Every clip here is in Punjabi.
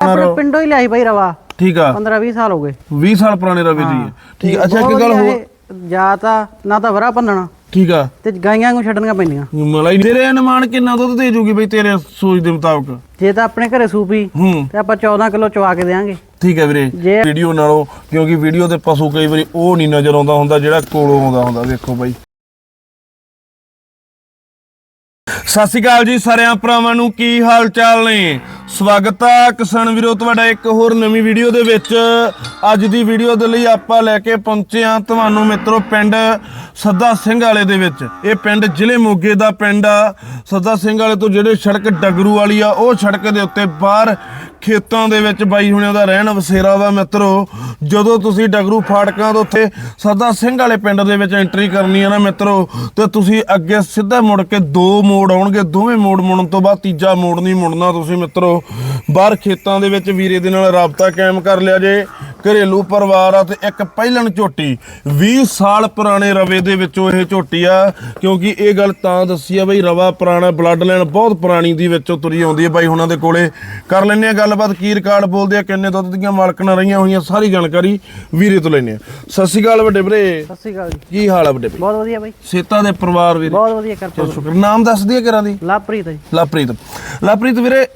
ਆਪਣੇ ਪਿੰਡੋਂ ਹੀ ਲਿਆਈ ਬਾਈ ਰਵਾ। ਠੀਕ ਆ। 15 20 ਸਾਲ ਹੋ ਗਏ। 20 ਸਾਲ ਪੁਰਾਣੇ ਰਵੇ ਦੀ ਹੈ। ਠੀਕ ਆ, ਅੱਛਾ ਇੱਕ ਗੱਲ ਹੋਰ। ਜਾਂ ਤਾਂ ਨਾ ਤਾਂ ਵਰਾ ਭੰਨਣਾ। ਠੀਕ ਆ। ਤੇ ਗਾਈਆਂ ਨੂੰ ਛੱਡਣੀਆਂ ਪੈਂਦੀਆਂ। ਮਲਾਈ ਤੇਰੇ ਅਨੁਮਾਨ ਕਿੰਨਾ ਦੁੱਧ ਦੇ ਜੂਗੀ ਬਈ ਤੇਰੇ ਸੋਚ ਦੇ ਮੁਤਾਬਕ? ਜੇ ਤਾਂ ਆਪਣੇ ਘਰੇ ਸੂਪੀ ਹੂੰ ਤੇ ਆਪਾਂ 14 ਕਿਲੋ ਚਵਾ ਕੇ ਦੇਾਂਗੇ। ਠੀਕ ਹੈ ਵੀਰੇ। ਜੇ- ਵੀਡੀਓ ਨਾਲੋਂ ਕਿਉਂਕਿ ਵੀਡੀਓ ਤੇ ਪਸ਼ੂ ਕਈ ਵਾਰੀ ਉਹ ਨਹੀਂ ਨਜ਼ਰ ਆਉਂਦਾ ਹੁੰਦਾ ਜਿਹੜਾ ਕੋਲੋਂ ਆਉਂਦਾ ਹੁੰਦਾ। ਵੇਖੋ ਬਾਈ। ਸਤਿ ਸ਼੍ਰੀ ਅਕਾਲ ਜੀ ਸਾਰਿਆਂ ਭਰਾਵਾਂ ਨੂੰ ਕੀ ਹਾਲ ਚਾਲ ਨੇ? ਸਵਾਗਤ ਆ ਕਿਸਾਨ ਵੀਰੋ, ਤੁਹਾਡਾ ਇੱਕ ਹੋਰ ਨਵੀਂ ਵੀਡੀਓ ਦੇ ਵਿੱਚ। ਅੱਜ ਦੀ ਵੀਡੀਓ ਦੇ ਲਈ ਆਪਾਂ ਲੈ ਕੇ ਪਹੁੰਚੇ ਹਾਂ ਤੁਹਾਨੂੰ ਮਿੱਤਰੋ ਪਿੰਡ ਸੱਦਾ ਸਿੰਘ ਵਾਲੇ ਦੇ ਵਿੱਚ। ਇਹ ਪਿੰਡ ਜ਼ਿਲ੍ਹੇ ਮੋਗੇ ਦਾ ਪਿੰਡ ਆ। ਸੱਦਾ ਸਿੰਘ ਵਾਲੇ ਤੋਂ ਜਿਹੜੇ ਸੜਕ ਡਗਰੂ ਵਾਲੀ ਆ, ਉਹ ਸੜਕ ਦੇ ਉੱਤੇ ਬਾਹਰ ਖੇਤਾਂ ਦੇ ਵਿੱਚ ਬਾਈ ਹੁਣਿਆਂ ਦਾ ਰਹਿਣ ਵਸੇਰਾ ਵਾ ਮਿੱਤਰੋ, ਜਦੋਂ ਤੁਸੀਂ ਡਗਰੂ ਫਾਟਕਾਂ ਤੋਂ ਉੱਥੇ ਸੱਦਾ ਸਿੰਘ ਵਾਲੇ ਪਿੰਡ ਦੇ ਵਿੱਚ ਐਂਟਰੀ ਕਰਨੀ ਹੈ ਨਾ ਮਿੱਤਰੋ, ਤੇ ਤੁਸੀਂ ਅੱਗੇ ਸਿੱਧਾ ਮੁੜ ਕੇ ਦੋ ਮੋੜ ਆਉਣਗੇ, ਦੋਵੇਂ ਮੋੜ ਮੁੜਨ ਤੋਂ ਬਾਅਦ ਤੀਜਾ ਮੋੜ ਨਹੀਂ ਮੁੜਨਾ ਤੁਸੀਂ ਮਿੱਤਰੋ। ਬਾਹਰ ਖੇਤਾਂ ਦੇ ਵਿੱਚ ਵੀਰੇ ਦੇ ਨਾਲ ਰਾਬਤਾ ਕਾਇਮ ਕਰ ਲਿਆ ਜੇ। ਘਰੇਲੂ ਪਰਿਵਾਰ ਆ ਤੇ ਇੱਕ ਪਹਿਲਣ ਝੋਟੀ। 20 ਸਾਲ ਪੁਰਾਣੇ ਰਵੇ ਦੇ ਵਿੱਚੋਂ ਇਹ ਝੋਟੀ ਆ ਕਿਉਂਕਿ ਇਹ ਗੱਲ ਤਾਂ ਦੱਸੀ ਆ ਬਈ ਰਵਾ ਪੁਰਾਣਾ ਬਲੱਡ ਲਾਈਨ ਬਹੁਤ ਪੁਰਾਣੀ ਦੀ ਵਿੱਚੋਂ ਤੁਰੀ ਆਉਂਦੀ ਹੈ ਬਾਈ ਹੁਣਾਂ ਦੇ ਕੋਲੇ। ਕਰ ਲੈਂਦੇ ਆ ਗੱਲਬਾਤ ਕੀ ਰਿਕਾਰਡ ਬੋਲਦੇ ਆ ਕਿੰਨੇ ਦੁੱਧ ਦੀਆਂ ਮਾਲਕਣਾਂ ਰਹੀਆਂ ਹੋਈਆਂ ਸਾਰੀ ਜਾਣਕਾਰੀ ਵੀਰੇ ਤੋਂ ਲੈਂਦੇ ਆ। ਸਤਿ ਸ਼੍ਰੀ ਅਕਾਲ ਵੱਡੇ ਵੀਰੇ। ਸਤਿ ਸ਼੍ਰੀ ਅਕਾਲ ਜੀ। ਕੀ ਹਾਲ ਆ ਵੱਡੇ ਵੀਰੇ? ਬਹੁਤ ਵਧੀਆ ਬਾਈ। ਸੇਤਾ ਦੇ ਪਰਿਵਾਰ ਵੀਰੇ। ਬਹੁਤ ਵਧੀਆ ਚਲੋ। ਸ਼ੁਕਰ। ਨਾਮ ਦੱਸ ਦਈਏ ਕਿਰਾਂ ਦੀ। ਲਾਪ੍ਰੀਤ ਜੀ। ਲਵਪ੍ਰੀਤ ਲਵਪ੍ਰੀਤ ਵੀਰੇ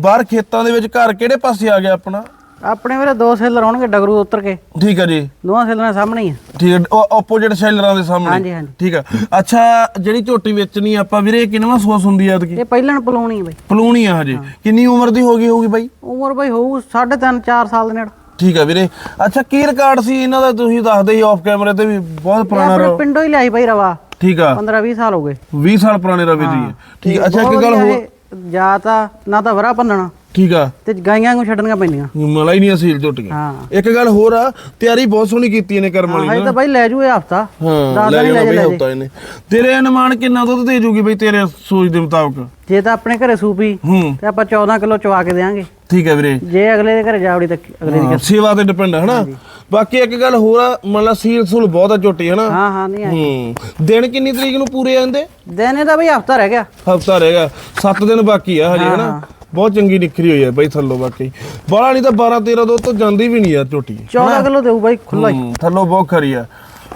ਬਾਹਰ ਖੇਤਾਂ ਦੇ ਵਿੱਚ ਘਰ ਕਿਹੜੇ ਪਾਸੇ ਆ ਗਿਆ ਆਪਣਾ? ਆਪਣੇ ਵੀਰੇ ਦੋ ਸੇਲਰ ਹੋਣਗੇ ਡਗਰੂ ਉਤਰ ਕੇ। ਠੀਕ ਹੈ ਜੀ। ਦੋਵਾਂ ਸੇਲਰਾਂ ਸਾਹਮਣੇ ਹੀ ਆ। ਠੀਕ ਹੈ ਆਪੋਜੀਟ ਸ਼ੈਲਰਾਂ ਦੇ ਸਾਹਮਣੇ। ਹਾਂਜੀ, ਹਾਂਜੀ। ਠੀਕ ਹੈ ਅੱਛਾ ਜਿਹੜੀ ਝੋਟੀ ਵੇਚਣੀ ਆਪਾਂ ਵੀਰੇ ਕਿੰਨਵਾਂ ਸੋਸ ਹੁੰਦੀ ਆ ਐਤਕੀ? ਇਹ ਪਹਿਲਣ ਪਲਾਉਣੀ ਆ ਬਾਈ। ਪਲੂਣੀ ਆ ਹਜੇ। ਕਿੰਨੀ ਉਮਰ ਦੀ ਹੋ ਗਈ ਹੋਊਗੀ ਬਾਈ? ਉਮਰ ਬਾਈ ਹੋਊ 3.5 4 ਸਾਲ ਦੇ ਨੇੜੇ। ਠੀਕ ਹੈ ਵੀਰੇ। ਅੱਛਾ ਕੀ ਰਿਕਾਰਡ ਸੀ ਇਹਨਾਂ ਦਾ? ਤੁਸੀਂ ਦੱਸਦੇ ਹੀ ਆਫ ਕੈਮਰੇ ਤੇ ਵੀ ਬਹੁਤ ਇਹ ਪੁਰਾਣਾ ਆਪਣੇ ਰੋ ਪਿੰਡੋਂ ਹੀ ਲਿਆਈ ਬਾਈ ਰਵਾ। ਠੀਕ ਆ। 15 20 ਸਾਲ ਹੋ ਗਏ। 20 ਸਾਲ ਪੁਰਾਣੇ ਰਵੇ ਹੈ। ਠੀਕ ਹੈ ਅੱਛਾ ਇੱਕ ਬਹੁਤ ਗੱਲ ਵਧੀਆ ਹੋਰ ਇਹ ਜਾਂ ਤਾਂ ਨਾ ਤਾਂ ਵਰਾ ਭੰਨਣਾ। ਠੀਕ ਆ। ਤੇ ਗਾਈਆਂ ਨੂੰ ਛੱਡਣੀਆਂ ਪੈਂਦੀਆਂ। ਮਲਾਈ ਨਹੀਂ ਅਸੀਲ ਝੋਟੀਆਂ ਹਾਂ। ਇੱਕ ਗੱਲ ਹੋਰ ਆ ਤਿਆਰੀ ਬਹੁਤ ਸੋਹਣੀ ਕੀਤੀ ਇਹਨੇ ਕਰਮ ਵਾਲੀ ਹਾਂ ਇਹ ਤਾਂ ਬਾਈ ਲੈ ਜੂ ਇਹ ਹਫਤਾ। ਹਾਂ ਲੈ ਬਈ ਜਾ। ਹਫਤਾ ਇਹਨੇ। ਤੇਰੇ ਅਨੁਮਾਨ ਕਿੰਨਾ ਦੁੱਧ ਦੇ ਜੂਗੀ ਬਈ ਤੇਰੇ ਸੋਚ ਦੇ ਮੁਤਾਬਕ? ਜੇ ਤਾਂ ਆਪਣੇ ਘਰੇ ਸੂਪੀ ਤੇ ਆਪਾਂ 14 ਕਿਲੋ ਚਵਾ ਕੇ ਦੇਾਂਗੇ। ਠੀਕ ਹੈ ਵੀਰੇ। ਜੇ ਅਗਲੇ ਦੇ ਘਰੇ ਜਾਵੜੀ ਤਾਂ ਅਗਲੇ ਦੀ ਸੇਵਾ ਤੇ ਡਿਪੈਂਡ ਹੈ ਨਾ ਬਾਕੀ ਇੱਕ ਗੱਲ ਹੋਰ ਆ ਮਤਲਬ ਸੀਲ ਸੂਲ ਬਹੁਤ ਆ ਝੋਟੀ ਹੈ ਨਾ ਹਾਂ ਹਾਂ ਨਹੀਂ ਆਏ ਹੂੰ। ਦਿਨ ਕਿੰਨੀ ਤਰੀਕ ਨੂੰ ਪੂਰੇ ਆਂਦੇ ਦਿਨ ਇਹਦਾ ਬਈ ਹਫਤਾ ਰਹਿ ਗਿਆ। ਹਫਤਾ ਰਹੇਗਾ 7 ਦਿਨ ਬਾਕੀ ਆ ਹਜੇ ਹੈ ਨਾ ਬਹੁਤ ਚੰਗੀ ਨਿਖਰੀ ਹੋਈ ਹੈ ਬਈ ਥੱਲੋਂ ਬਾਕੀ। ਬਾਲਾ ਨਹੀਂ ਤਾਂ 12 13 ਦੁੱਧ ਤੋਂ ਜਾਂਦੀ ਵੀ ਨਹੀਂ ਯਾਰ ਝੋਟੀ 14 ਕਿਲੋ ਦੇਊ ਬਾਈ ਖੁੱਲਾ ਹੀ। ਹੂੰ, ਥੱਲੋਂ ਬਹੁਤ ਖਰੀ ਆ।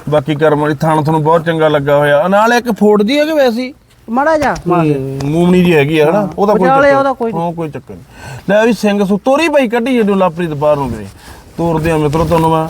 ਬਾਕੀ ਕਰਮ ਵਾਲੀ ਥਾਣ ਤੁਹਾਨੂੰ ਬਹੁਤ ਚੰਗਾ ਲੱਗਾ ਹੋਇਆ। ਨਾਲ ਇੱਕ ਫੋੜ ਜੀ ਹੈ ਕਿ ਵੈਸੀ ਹੀ? ਮੜਾ ਜਾ ਮੂਮਣੀ ਜੀ ਹੈਗੀ ਆ ਹਨਾ? ਉਹਦਾ ਕੋਈ ਚੱਕਰ ਕੋਈ ਹਾਂ ਕੋਈ ਚੱਕਰ ਨਹੀਂ। ਲੈ ਵੀ ਸਿੰਘ ਸੁ ਤੋਰੀ ਭਾਈ ਕੱਢੀ ਜਦੋਂ ਲਾਪਰੀ ਬਾਹਰ ਨੂੰ ਵੀਰੇ। ਤੋਰਦੇ ਆ ਮਿੱਤਰੋ ਤੁਹਾਨੂੰ ਮੈਂ।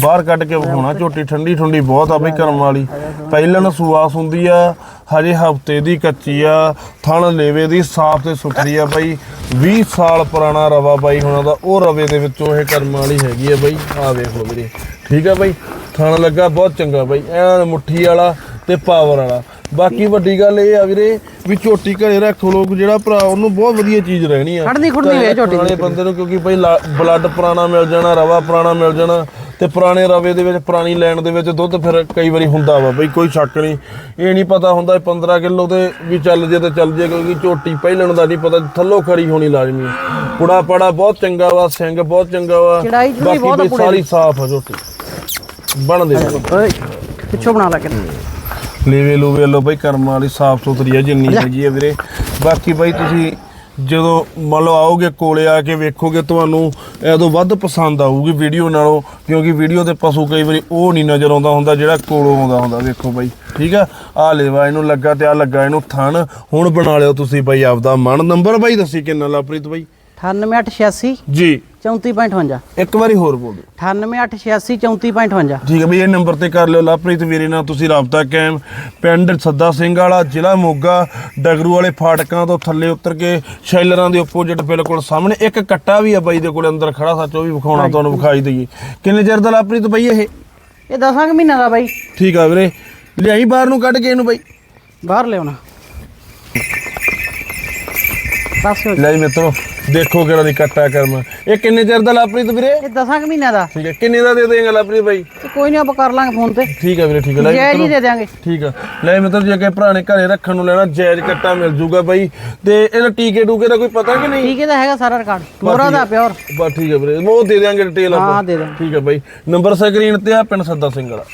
ਬਾਹਰ ਕੱਢ ਕੇ ਵਿਖਾਉਣਾ, ਝੋਟੀ ਠੰਡੀ ਠੰਡੀ ਬਹੁਤ ਆ ਬਈ ਕਰਮ ਵਾਲੀ। ਪਹਿਲਾਂ ਨੂੰ ਸੁਆਸ ਹੁੰਦੀ ਆ, ਹਜੇ ਹਫ਼ਤੇ ਦੀ ਕੱਚੀ ਆ, ਥਣ ਲੇਵੇ ਦੀ ਸਾਫ਼ ਤੇ ਸੁਥਰੀ ਆ ਬਾਈ। 20 ਸਾਲ ਪੁਰਾਣਾ ਰਵਾ ਬਾਈ ਹੁਣਾਂ ਦਾ, ਉਹ ਰਵੇ ਦੇ ਵਿੱਚੋਂ ਇਹ ਕਰਮ ਵਾਲੀ ਹੈਗੀ ਆ ਬਾਈ। ਆ ਵੇਖ ਵੀਰੇ, ਠੀਕ ਆ ਬਾਈ? ਥਣ ਲੱਗਾ, ਬਹੁਤ ਚੰਗਾ ਬਾਈ। ਐਨ ਮੁੱਠੀ ਵਾਲਾ ਤੇ ਪਾਵਰ ਵਾਲਾ। ਬਾਕੀ ਵੱਡੀ ਗੱਲ ਇਹ ਆ ਵੀਰੇ ਵੀ ਝੋਟੀ ਘਰੇ ਰੱਖੋ ਲੋਕ ਜਿਹੜਾ ਭਰਾ ਉਹਨੂੰ ਬਹੁਤ ਵਧੀਆ ਚੀਜ਼ ਰਹਿਣੀ ਆ। ਖੜਨੀ ਖੁੜਨੀ ਹੋਏ ਝੋਟੀ। ਪੁਰਾਣੇ ਬੰਦੇ ਨੂੰ ਕਿਉਂਕਿ ਭਾਈ ਬਲੱਡ ਪੁਰਾਣਾ ਮਿਲ ਜਾਣਾ ਰਵਾ ਪੁਰਾਣਾ ਮਿਲ ਜਾਣਾ ਤੇ ਪੁਰਾਣੇ ਰਵੇ ਦੇ ਵਿੱਚ ਪੁਰਾਣੀ ਲੈਣ ਦੇ ਵਿੱਚ ਦੁੱਧ ਫਿਰ ਕਈ ਵਾਰੀ ਹੁੰਦਾ ਵਾ ਬਈ ਕੋਈ ਸ਼ੱਕ ਨਹੀਂ। ਇਹ ਨਹੀਂ ਪਤਾ ਹੁੰਦਾ 15 ਕਿਲੋ ਤੇ ਵੀ ਚੱਲ ਜੇ ਤੇ ਚੱਲ ਜੇ ਕਿਉਂਕਿ ਝੋਟੀ ਪਹਿਲਣ ਦਾ ਨਹੀਂ ਪਤਾ ਥੱਲੋਂ ਖਰੀ ਹੋਣੀ ਲਾਜ਼ਮੀ ਪੁੜਾ ਪੜਾ ਬਹੁਤ ਚੰਗਾ ਵਾ ਸਿੰਘ ਬਹੁਤ ਚੰਗਾ ਵਾ ਬਾਕੀ ਸਾਰੀ ਸਾਫ਼ ਆ ਝੋਟੀ। ਬਣਦੇ ਓਏ ਪਿੱਛੋਂ ਬਣਾ ਲਾ ਕੇ। ਲੇਵੇ ਲੂਵੇ ਲੋ ਬਈ ਕਰਮ ਵਾਲੀ ਸਾਫ਼ ਸੁਥਰੀ ਹੈ ਜਿੰਨੀ ਹੈਗੀ ਹੈ ਵੀਰੇ। ਬਾਕੀ ਬਾਈ ਤੁਸੀਂ ਜਦੋਂ ਮੰਨ ਲਓ ਆਓਗੇ ਕੋਲੇ ਆ ਕੇ ਵੇਖੋਗੇ ਤੁਹਾਨੂੰ ਐਦੋਂ ਵੱਧ ਪਸੰਦ ਆਊਗੀ ਵੀਡੀਓ ਨਾਲੋਂ ਕਿਉਂਕਿ ਵੀਡੀਓ ਤੇ ਪਸ਼ੂ ਕਈ ਵਾਰੀ ਉਹ ਨਹੀਂ ਨਜ਼ਰ ਆਉਂਦਾ ਹੁੰਦਾ ਜਿਹੜਾ ਕੋਲੋਂ ਆਉਂਦਾ ਹੁੰਦਾ ਵੇਖੋ ਬਾਈ। ਠੀਕ ਆ? ਆ ਲੇਵਾ ਇਹਨੂੰ ਲੱਗਾ ਤੇ ਆ ਲੱਗਾ ਇਹਨੂੰ ਥਣ। ਹੁਣ ਬਣਾ ਲਿਓ ਤੁਸੀਂ ਬਾਈ ਆਪਦਾ ਮਨ। ਨੰਬਰ ਬਾਈ ਦੱਸੀ ਕਿੰਨਾ ਲਾਪ੍ਰੀਤ ਬਾਈ? 98886 ਜੀ। 34.58 ਇੱਕ ਵਾਰੀ ਹੋਰ ਬੋਲ ਦਿਓ। 98886 34.58 ਠੀਕ ਹੈ ਬਈ ਇਹ ਨੰਬਰ ਤੇ ਕਰ ਲਿਓ। ਲਵਪ੍ਰੀਤ ਵੀਰੇ ਨਾਲ ਤੁਸੀਂ ਰਾਬਤਾ ਕਾਇਮ। ਪਿੰਡ ਸੱਦਾ ਸਿੰਘ ਵਾਲਾ ਜ਼ਿਲ੍ਹਾ ਮੋਗਾ ਡਗਰੂ ਵਾਲੇ ਫਾਟਕਾਂ ਤੋਂ ਥੱਲੇ ਉਤਰ ਕੇ ਸ਼ੈਲਰਾਂ ਦੇ ਆਪੋਜ਼ਿਟ ਬਿਲਕੁਲ ਸਾਹਮਣੇ। ਇੱਕ ਕੱਟਾ ਵੀ ਆ ਬਾਈ ਦੇ ਕੋਲ ਅੰਦਰ ਖੜਾ ਸੱਚ ਉਹ ਵੀ ਵਿਖਾਉਣਾ ਤੁਹਾਨੂੰ ਵਿਖਾਈ ਦਈਏ। ਕਿੰਨੇ ਚਿਰ ਦਾ ਲਵਪ੍ਰੀਤ ਬਈ ਇਹ? ਇਹ 10 ਮਹੀਨਾ ਦਾ ਬਾਈ। ਠੀਕ ਆ ਵੀਰੇ। ਲਿਆਈ ਬਾਹਰ ਨੂੰ ਕੱਢ ਕੇ ਇਹਨੂੰ ਬਾਈ। ਬਾਹਰ ਲਿਆਉਣਾ। ਲੈ ਮਿੱਤਰੋ। ਦੇਖੋ ਕਿਹੜਾ ਦੀ ਕੱਟਾ ਕਰਮ। ਇਹ ਕਿੰਨੇ ਚਿਰ ਦਾ ਲਵਪ੍ਰੀਤ ਵੀਰੇ? ਇਹ 10 ਮਹੀਨਾ ਦਾ। ਠੀਕ ਹੈ ਕਿੰਨੇ ਦਾ ਦੇ ਦੇਂਗਾ ਲਵਪ੍ਰੀਤ ਬਾਈ? ਤੇ ਕੋਈ ਨਹੀਂ ਆਪਾਂ ਕਰ ਲਾਂਗੇ ਫੋਨ ਤੇ। ਠੀਕ ਹੈ ਵੀਰੇ ਠੀਕ ਹੈ ਲੈ ਜੀ ਜੈ ਮਿੱਤਰੋ। ਦੇ ਦਿਆਂਗੇ। ਠੀਕ ਆ। ਲੈ ਮਤਲਬ ਜੇ ਕਿ ਭਰਾ ਨੇ ਘਰੇ ਰੱਖਣ ਨੂੰ ਲੈਣਾ ਜਾਇਜ਼ ਕੱਟਾ ਮਿਲ ਜੂਗਾ ਬਾਈ। ਤੇ ਇਹਦਾ ਟੀਕੇ ਟੂਕੇ ਦਾ ਕੋਈ ਪਤਾ ਕਿ ਨਹੀਂ? ਠੀਕ ਹੈ ਤਾਂ ਹੈਗਾ ਸਾਰਾ ਰਿਕਾਰਡ। ਮੋਰਾ ਦਾ ਪਿਓਰ। ਬਸ ਠੀਕ ਹੈ ਵੀਰੇ ਉਹ ਦੇ ਦਿਆਂਗੇ ਡਿਟੇਲ ਹਾਂ ਦੇ ਦਾਂ ਠੀਕ ਹੈ ਬਾਈ। ਨੰਬਰ ਸਕਰੀਨ ਤੇ ਆ ਪਿੰਡ ਸੱਦਾ ਸਿੰਘ ਵਾਲਾ।